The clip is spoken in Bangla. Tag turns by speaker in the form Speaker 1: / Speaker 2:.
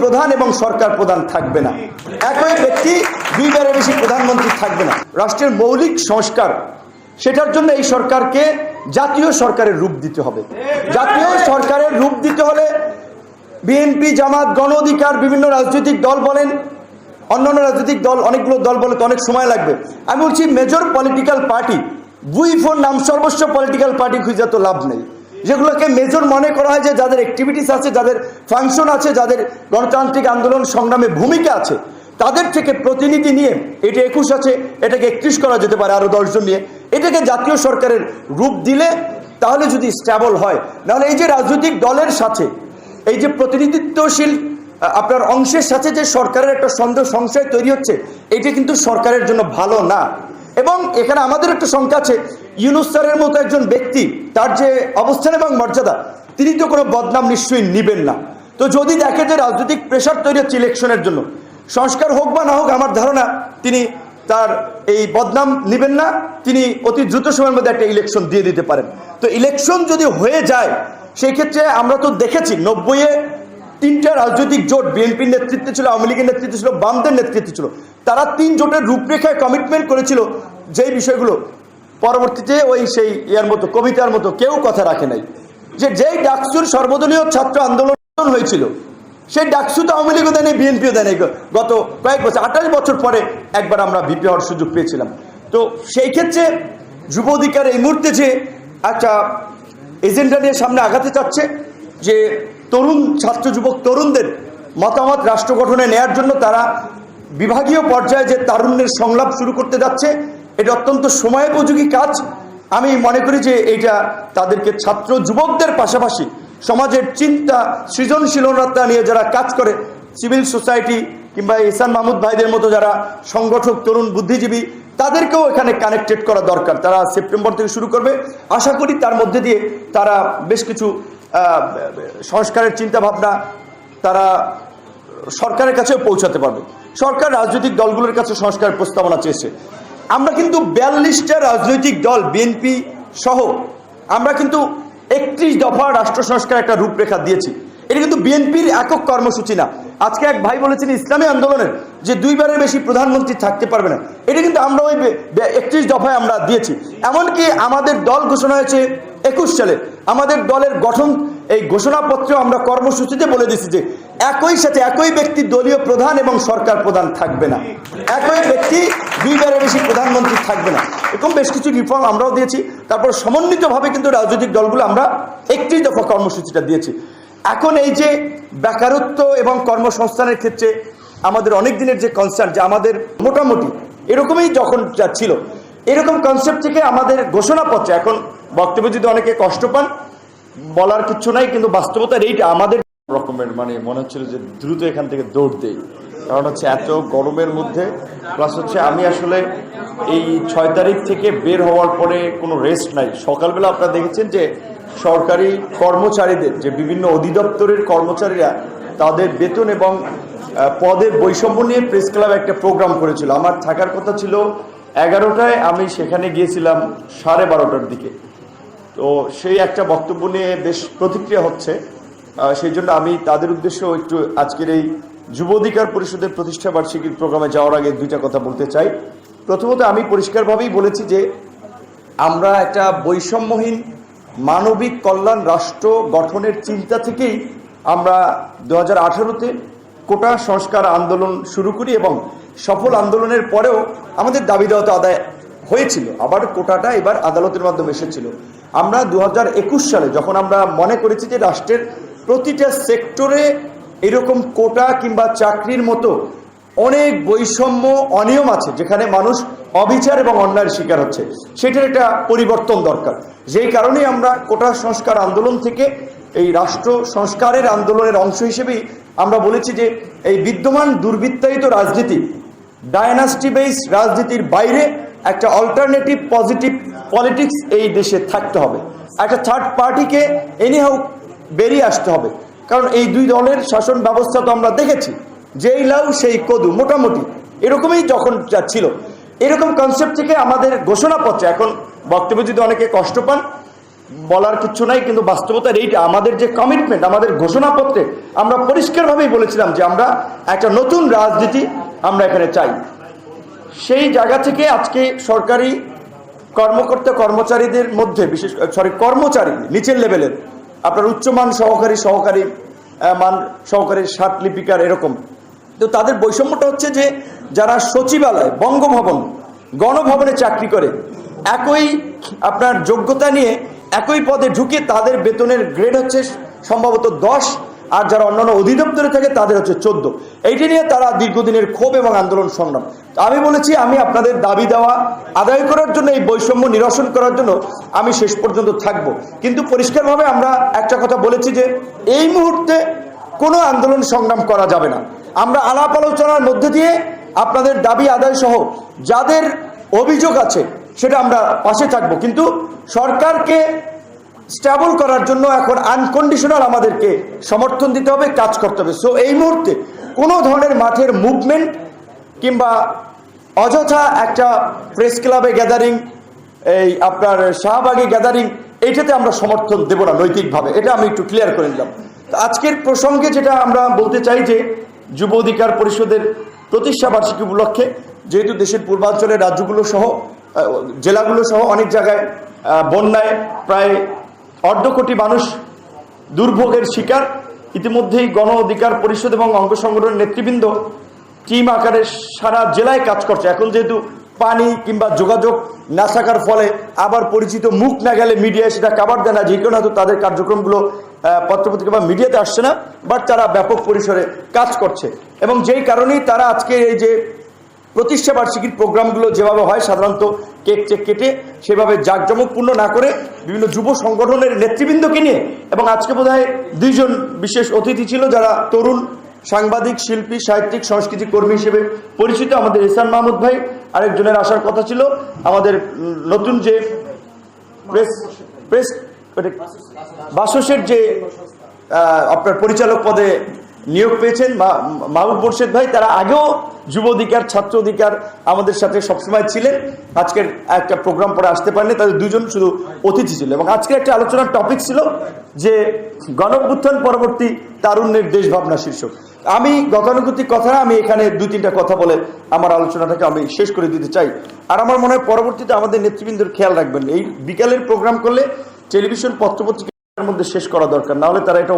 Speaker 1: প্রধান এবং সরকার প্রধান থাকবে না। একই ব্যক্তি দুইবারের বেশি প্রধানমন্ত্রী থাকবে না। রাষ্ট্রের মৌলিক সংস্কার, সেটার জন্য এই সরকারকে জাতীয় সরকারের রূপ দিতে হবে। জাতীয় সরকারের রূপ দিতে হলে বিএনপি, জামাত, গণ অধিকার, বিভিন্ন রাজনৈতিক দল বলেন, অন্যান্য রাজনৈতিক দল, অনেকগুলো দল বলে তো অনেক সময় লাগবে। আমি বলছি মেজর পলিটিক্যাল পার্টি বুই ফোর নাম সর্বস্ব পলিটিক্যাল পার্টি খুঁজে তো লাভ নেই। যেগুলোকে মেজর মনে করা হয় যে যাদের অ্যাক্টিভিটিস আছে, যাদের ফাংশন আছে, যাদের গণতান্ত্রিক আন্দোলন সংগ্রামে ভূমিকা আছে, তাদের থেকে প্রতিনিধি নিয়ে, এটা একুশ আছে, এটাকে একত্রিশ করা যেতে পারে আরও দশজন নিয়ে, এটাকে জাতীয় সরকারের রূপ দিলে তাহলে যদি স্ট্যাবল হয়, নাহলে এই যে রাজনৈতিক দলের সাথে, এই যে প্রতিনিধিত্বশীল আপনার অংশের সাথে যে সরকারের একটা সন্দেহ, সংশয় তৈরি হচ্ছে, এটা কিন্তু সরকারের জন্য ভালো না। এবং এখানে আমাদের একটা সংখ্যা আছে ইউনুস মতো একজন ব্যক্তি, তার যে অবস্থান এবং মর্যাদা, তিনি তো কোনো বদনাম নিশ্চয়ই নিবেন না। তো যদি দেখে যে রাজনৈতিক প্রেশার তৈরি হচ্ছে ইলেকশনের জন্য, সংস্কার হোক বা না হোক, আমার ধারণা তিনি তার এই বদনাম নেবেন না, তিনি অতি দ্রুত সময়ের মধ্যে একটা ইলেকশন দিয়ে দিতে পারেন। তো ইলেকশন যদি হয়ে যায়, সেই ক্ষেত্রে আমরা তো দেখেছি, নব্বইয়ে তিনটা রাজনৈতিক জোট, বিএনপির নেতৃত্বে ছিল, আওয়ামী লীগের নেতৃত্বে ছিল, বামদের নেতৃত্বে ছিল, তারা তিন জোটের রূপরেখায় কমিটমেন্ট করেছিল, যেই বিষয়গুলো। পরবর্তীতে ওই সেই ইয়ার মতো, কবিতার মতো কেউ কথা রাখে নাই। যে যেই ডাকসুর সর্বদলীয় ছাত্র আন্দোলন হয়েছিল, সেই ডাকসু তো আওয়ামী লীগও দেয়নি, বিএনপিও দেয়নি। গত কয়েক বছর, আঠাশ বছর পরে একবার আমরা বিপি হওয়ার সুযোগ পেয়েছিলাম। তো সেই ক্ষেত্রে যুব অধিকার এই মুহূর্তে যে একটা এজেন্ডা নিয়ে সামনে আগাতে চাচ্ছে, যে তরুণ ছাত্র যুবক তরুণদের মতামত রাষ্ট্র গঠনে নেয়ার জন্য তারা বিভাগীয় পর্যায়ে যে তারুণ্যের সংলাপ শুরু করতে যাচ্ছে এটা অত্যন্ত সময়োপযোগী কাজ। আমি মনে করি যে এইটা তাদেরকে ছাত্র যুবকদের পাশাপাশি সমাজের চিন্তা, সৃজনশীলতা নিয়ে যারা কাজ করে, সিভিল সোসাইটি কিংবা ইসান মাহমুদ ভাইদের মতো যারা সংগঠক, তরুণ বুদ্ধিজীবী, তাদেরকেও এখানে কানেক্টেড করা দরকার। তারা সেপ্টেম্বর থেকে শুরু করবে। আশা করি তার মধ্যে দিয়ে তারা বেশ কিছু সংস্কারের চিন্তা ভাবনা তারা সরকারের কাছেও পৌঁছাতে পারবে। সরকার রাজনৈতিক দলগুলোর কাছে সংস্কার প্রস্তাবনা চেয়েছে। আমরা কিন্তু বিয়াল্লিশটা রাজনৈতিক দল, বিএনপি সহ, আমরা কিন্তু একত্রিশ দফা রাষ্ট্র সংস্কার একটা রূপরেখা দিয়েছি। এটা কিন্তু বিএনপির একক কর্মসূচি না। আজকে এক ভাই বলেছেন, ইসলামী আন্দোলনের যে দুইবারের বেশি প্রধানমন্ত্রী থাকতে পারবে না। এটা কিন্তু আমরা ওই একত্রিশ দফায় আমরা দিয়েছি। এমনকি আমাদের দল ঘোষণা হয়েছে একুশ সালে আমাদের দলের গঠন, এই ঘোষণাপত্রে আমরা কর্মসূচিতে বলে দিচ্ছি যে একই সাথে একই ব্যক্তি দলীয় প্রধান এবং সরকার প্রধান থাকবে না। একই ব্যক্তি দুইবারের বেশি প্রধানমন্ত্রী থাকবে না। এরকম বেশ কিছু রিফর্ম আমরাও দিয়েছি। তারপর সমন্বিতভাবে কিন্তু রাজনৈতিক দলগুলো আমরা একটি দফা কর্মসূচিটা দিয়েছি। এখন এই যে বেকারত্ব এবং কর্মসংস্থানের ক্ষেত্রে আমাদের অনেক দিনের যে কনসার্ন যে আমাদের মোটামুটি এরকমই যখন ছিল, এরকম কনসেপ্ট থেকে আমাদের ঘোষণাপত্রে এখন বক্তব্য যদি অনেকে কষ্ট পান, বলার কিছু নাই, কিন্তু বাস্তবতার এইটা আমাদের রকমের মানে মনে হচ্ছিল যে দ্রুত এখান থেকে দৌড় দেই। কারণ হচ্ছে এত গরমের মধ্যে প্লাস হচ্ছে আমি আসলে এই ছয় তারিখ থেকে বের হওয়ার পরে কোনো রেস্ট নাই। সকালবেলা আপনারা দেখেছেন যে সরকারি কর্মচারীদের, যে বিভিন্ন অধিদপ্তরের কর্মচারীরা তাদের বেতন এবং পদের বৈষম্য নিয়ে প্রেস ক্লাব একটা প্রোগ্রাম করেছিল। আমার থাকার কথা ছিল এগারোটায়, আমি সেখানে গিয়েছিলাম সাড়ে বারোটার দিকে। তো সেই একটা বক্তব্য নিয়ে বেশ প্রতিক্রিয়া হচ্ছে। সেই জন্য আমি তাদের উদ্দেশ্যে একটু আজকের এই যুব অধিকার পরিষদের প্রতিষ্ঠা বার্ষিকীর প্রোগ্রামে যাওয়ার আগে দুইটা কথা বলতে চাই। প্রথমত আমি পরিষ্কারভাবেই বলেছি যে আমরা একটা বৈষম্যহীন মানবিক কল্যাণ রাষ্ট্র গঠনের চিন্তা থেকেই আমরা দু হাজার আঠারোতে কোটা সংস্কার আন্দোলন শুরু করি এবং সফল আন্দোলনের পরেও আমাদের দাবি দেওয়া তো আদায় হয়েছিল। আবার কোটাটা এবার আদালতের মাধ্যমে এসেছিল। আমরা দু হাজার একুশ সালে যখন আমরা মনে করেছি যে রাষ্ট্রের প্রতিটা সেক্টরে এরকম কোটা কিংবা চাকরির মতো অনেক বৈষম্য অনিয়ম আছে, যেখানে মানুষ অবিচার এবং অন্যায়ের শিকার হচ্ছে, সেটার একটা পরিবর্তন দরকার। যেই কারণেই আমরা কোটা সংস্কার আন্দোলন থেকে এই রাষ্ট্র সংস্কারের আন্দোলনের অংশ হিসেবেই আমরা বলেছি যে এই বিদ্যমান দুর্বৃত্তায়িত রাজনীতি ডায়নাস্টি বেস রাজনীতির বাইরে একটা অল্টারনেটিভ পজিটিভ পলিটিক্স এই দেশে থাকতে হবে। একটা থার্ড পার্টিকে এনিহাউ বেরিয়ে আসতে হবে। কারণ এই দুই দলের শাসন ব্যবস্থা তো আমরা দেখেছি। যেই লাউ, সেই কদু, মোটামুটি। এরকমই যখন ছিল। এরকম কনসেপ্ট থেকে আমাদের ঘোষণাপত্রে, এখন বক্তব্য যদি অনেকে কষ্ট পান, বলার কিছু নাই, কিন্তু বাস্তবতার এইটা আমাদের যে কমিটমেন্ট আমাদের ঘোষণাপত্রে আমরা পরিষ্কারভাবেই বলেছিলাম যে আমরা একটা নতুন রাজনীতি আমরা এখানে চাই। সেই জায়গা থেকে আজকে সরকারি কর্মকর্তা কর্মচারীদের মধ্যে, বিশেষ সরি কর্মচারী, নিচের লেভেলের, আপনার উচ্চমান সহকারী সহকারী মান সহকারী সাত লিপিকার এরকম, তো তাদের বৈষম্যটা হচ্ছে যে যারা সচিবালয়, বঙ্গভবন, গণভবনে চাকরি করে, একই আপনার যোগ্যতা নিয়ে একই পদে ঢুকে তাদের বেতনের গ্রেড হচ্ছে সম্ভবত দশ, আর যারা অন্যান্য অধিদপ্তরে থাকে তাদের হচ্ছে চোদ্দ। এইটি নিয়ে তারা দীর্ঘদিনের ক্ষোভ এবং আন্দোলন সংগ্রাম। আমি বলেছি, আমি আপনাদের দাবি দেওয়া, আদায় করার জন্য, এই বৈষম্য নিরসন করার জন্য আমি শেষ পর্যন্ত থাকব। কিন্তু পরিষ্কারভাবে আমরা একটা কথা বলেছি যে, এই মুহূর্তে কোনো আন্দোলন সংগ্রাম করা যাবে না। আমরা আলাপ আলোচনার মধ্যে দিয়ে আপনাদের দাবি, আদায় সহ যাদের অভিযোগ আছে, সেটা আমরা পাশে থাকব। কিন্তু সরকারকে স্ট্যাবল করার জন্য এখন আনকন্ডিশনাল আমাদেরকে সমর্থন দিতে হবে, কাজ করতে হবে। সো এই মুহূর্তে কোনো ধরনের মাঠের মুভমেন্ট কিংবা অযথা একটা প্রেস ক্লাবে গ্যাদারিং এই আপনার শাহবাগে গ্যাদারিং এইটাতে আমরা সমর্থন দেব না নৈতিকভাবে। এটা আমি একটু ক্লিয়ার করে নিলাম। আজকের প্রসঙ্গে যেটা আমরা বলতে চাই যে, যুব অধিকার পরিষদের প্রতিষ্ঠা বার্ষিকী উপলক্ষে, যেহেতু দেশের পূর্বাঞ্চলের রাজ্যগুলো সহ জেলাগুলো সহ অনেক জায়গায় বন্যায় প্রায় অর্ধ কোটি মানুষ দুর্ভোগের শিকার, ইতিমধ্যেই গণ অধিকার পরিষদ এবং অঙ্গ সংগঠনের নেতৃবৃন্দ টিম আকারে সারা জেলায় কাজ করছে। এখন যেহেতু পানি কিংবা যোগাযোগ না থাকার ফলে আবার পরিচিত মুখ না গেলে মিডিয়ায় সেটা কাবার দেয় না, যে কোনো হয়তো তাদের কার্যক্রমগুলো পত্রপত্রিকা বা মিডিয়াতে আসছে না বাট তারা ব্যাপক পরিসরে কাজ করছে। এবং যেই কারণেই তারা আজকে এই যে প্রতিষ্ঠা বার্ষিকীর প্রোগ্রামগুলো যেভাবে হয়, সাধারণত কেক চেক কেটে সেভাবে জাঁকজমকপূর্ণ না করে বিভিন্ন যুব সংগঠনের নেতৃবৃন্দকে নিয়ে, এবং আজকে বোধহয় দুইজন বিশেষ অতিথি ছিল, যারা তরুণ সাংবাদিক, শিল্পী, সাহিত্যিক, সংস্কৃতি কর্মী হিসেবে পরিচিত আমাদের ইসান মাহমুদ ভাই। আরেকজনের আসার কথা ছিল, আমাদের নতুন যে প্রেস প্রেস বাসসের যে আপনার পরিচালক পদে নিয়োগ পেয়েছেন মাহবুব মোর্শেদ ভাই, তারা আগেও যুব অধিকার, ছাত্র অধিকার আমাদের সাথে সবসময় ছিলেন। আজকের একটা প্রোগ্রাম পরে আসতে পারেনি তাদের দুজন শুধু অতিথি ছিল। এবং আজকের একটা আলোচনার টপিক ছিল যে গণভ্যুত্থান পরবর্তী তারুণ্যের দেশ ভাবনা শীর্ষক। আমি গতানুগতিক কথা আমি এখানে দুই তিনটা কথা বলে আমার আলোচনাটাকে আমি শেষ করে দিতে চাই। আর আমার মনে হয় পরবর্তীতে আমাদের নেতৃবৃন্দের খেয়াল রাখবেন, এই বিকালের প্রোগ্রাম করলে টেলিভিশন পত্রপত্রিকার মধ্যে শেষ করা দরকার না হলে তারা এটা